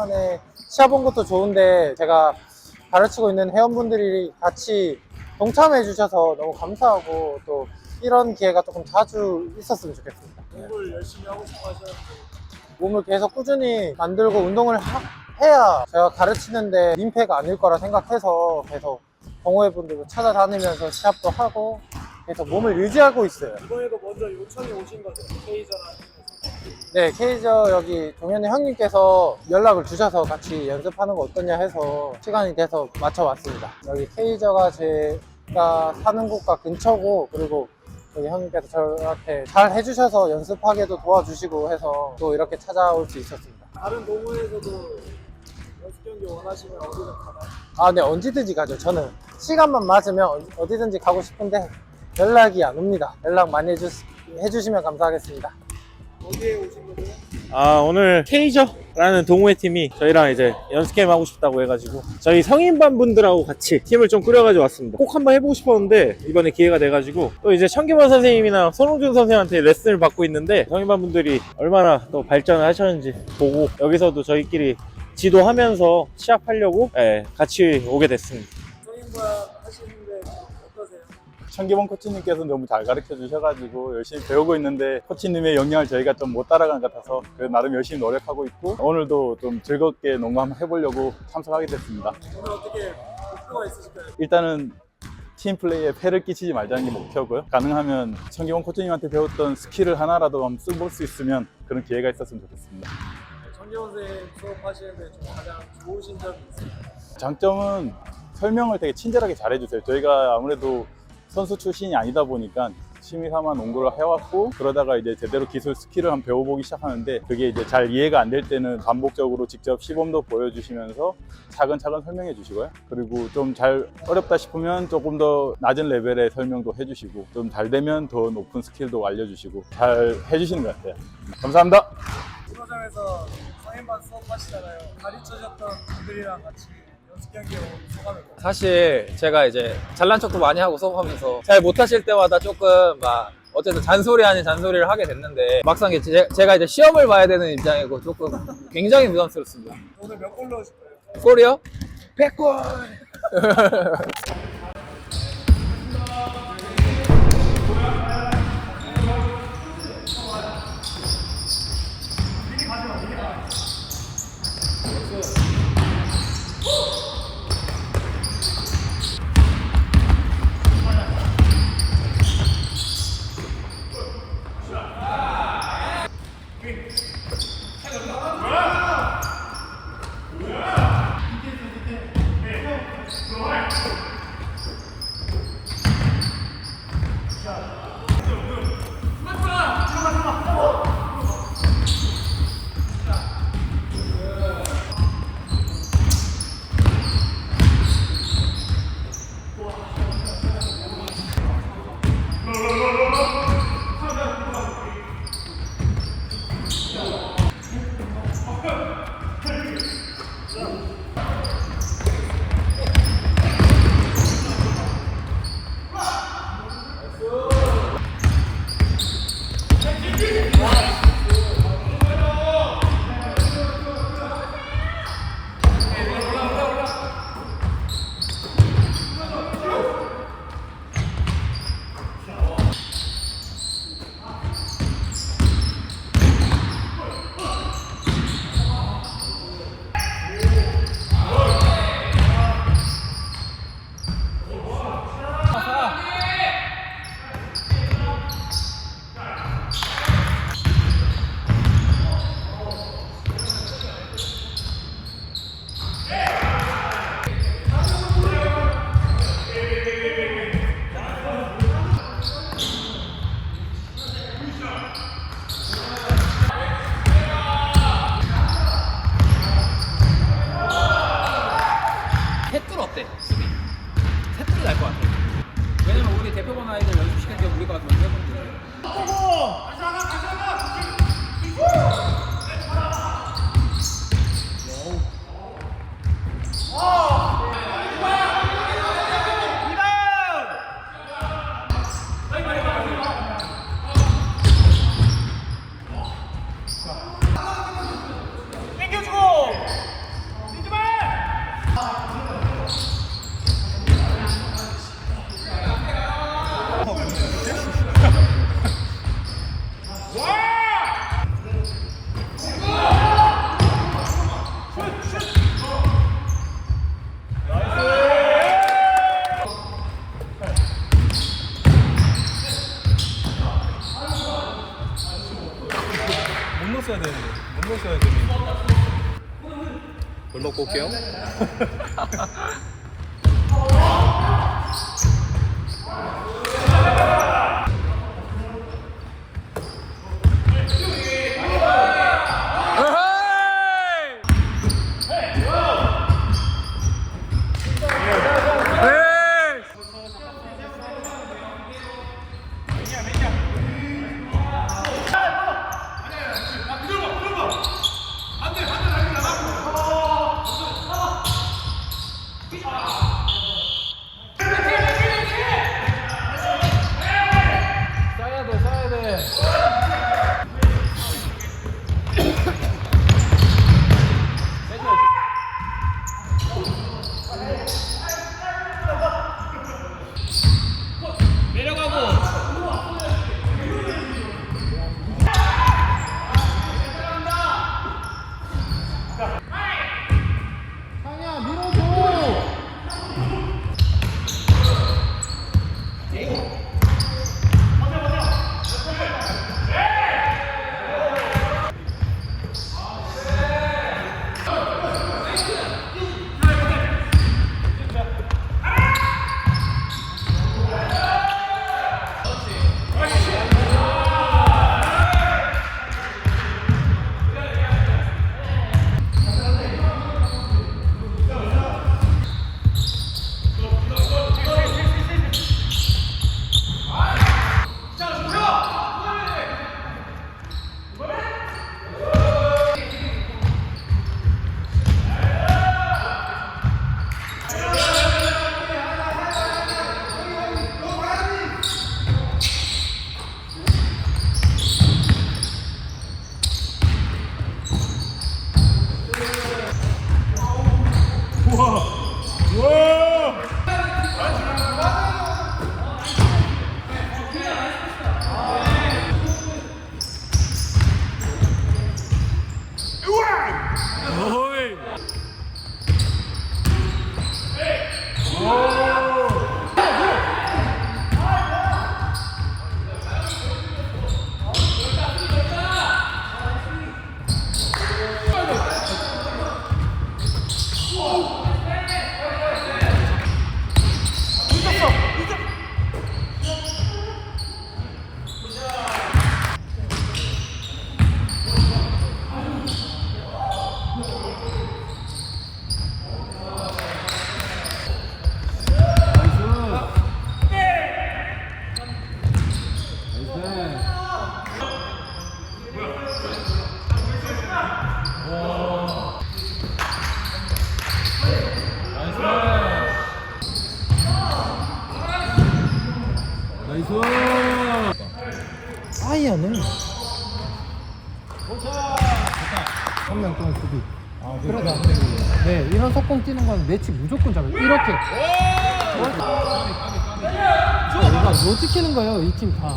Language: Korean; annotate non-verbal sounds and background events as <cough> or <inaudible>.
오랜만에 시합 온 것도 좋은데 제가 가르치고 있는 회원분들이 같이 동참해 주셔서 너무 감사하고 또 이런 기회가 조금 자주 있었으면 좋겠습니다. 공부를 열심히 하고 싶어 하셨는데 몸을 계속 꾸준히 만들고 운동을 하- 해야 제가 가르치는데 민폐가 아닐 거라 생각해서 계속 동호회분들도 찾아다니면서 시합도 하고 계속 몸을 유지하고 있어요. 이번에도 먼저 요청이 오신 거죠? K전화 네, 케이저 여기 동현이 형님께서 연락을 주셔서 같이 연습하는 거 어떠냐 해서 시간이 돼서 맞춰왔습니다. 여기 케이저가 제가 사는 곳과 근처고 그리고 여기 형님께서 저한테 잘 해주셔서 연습하게도 도와주시고 해서 또 이렇게 찾아올 수 있었습니다. 다른 동호회에서도 연습 경기 원하시면 어디든 가나요? 아, 네, 언제든지 가죠. 저는 시간만 맞으면 어- 어디든지 가고 싶은데 연락이 안 옵니다. 연락 많이 해주, 해주시면 감사하겠습니다. 어디에 오신 거세요? 아 오늘 케이저라는 동호회 팀이 저희랑 이제 연습 게임 하고 싶다고 해가지고 저희 성인반 분들하고 같이 팀을 좀 꾸려가지고 왔습니다. 꼭 한번 해보고 싶었는데 이번에 기회가 돼가지고 또 이제 천기만 선생님이나 손홍준 선생님한테 레슨을 받고 있는데 성인반 분들이 얼마나 또 발전을 하셨는지 보고 여기서도 저희끼리 지도하면서 시합하려고 예, 같이 오게 됐습니다. 성인반 어떠세요? 천기범 코치님께서 너무 잘 가르쳐 주셔가지고 열심히 배우고 있는데 코치님의 영향을 저희가 좀 못 따라간 것 같아서 나름 열심히 노력하고 있고 오늘도 좀 즐겁게 농구 한번 해보려고 참석하게 됐습니다. 오늘 어떻게 목표가 있으실까요? 일단은 팀 플레이에 폐를 끼치지 말자는 게 목표고요. 가능하면 천기범 코치님한테 배웠던 스킬을 하나라도 한번 써볼 수 있으면 그런 기회가 있었으면 좋겠습니다. 정재원 선생님 수업하시는데 좀 가장 좋으신 점이 있어요? 장점은 설명을 되게 친절하게 잘해주세요. 저희가 아무래도 선수 출신이 아니다 보니까 취미 삼아 농구를 해왔고 그러다가 이제 제대로 기술 스킬을 한번 배워보기 시작하는데 그게 이제 잘 이해가 안 될 때는 반복적으로 직접 시범도 보여주시면서 차근차근 설명해 주시고요. 그리고 좀 잘 어렵다 싶으면 조금 더 낮은 레벨의 설명도 해주시고 좀 잘 되면 더 높은 스킬도 알려주시고 잘 해주시는 것 같아요. 감사합니다. 프로점에서 성인반 수업하시잖아요. 가르쳐줬던 분들이랑 같이 사실 제가 이제 잘난 척도 많이 하고 수업하면서 잘 못하실 때마다 조금 막 어쨌든 잔소리 아닌 잔소리를 하게 됐는데 막상 제- 제가 이제 시험을 봐야 되는 입장이고 조금 굉장히 부담스럽습니다. 오늘 몇 골 넣으실 거예요? 골이요? 100골! <laughs> 넣었어야 되는데 못 넣었어야 되는데 물 먹고 올게요. <laughs> game. 아이언은 한명 동안 수비. 아, 그러다. 네, 이런 속공 뛰는 건 매치 무조건 잡아요. 이렇게. 저 이거 못 지키는 거예요, 이 팀 다.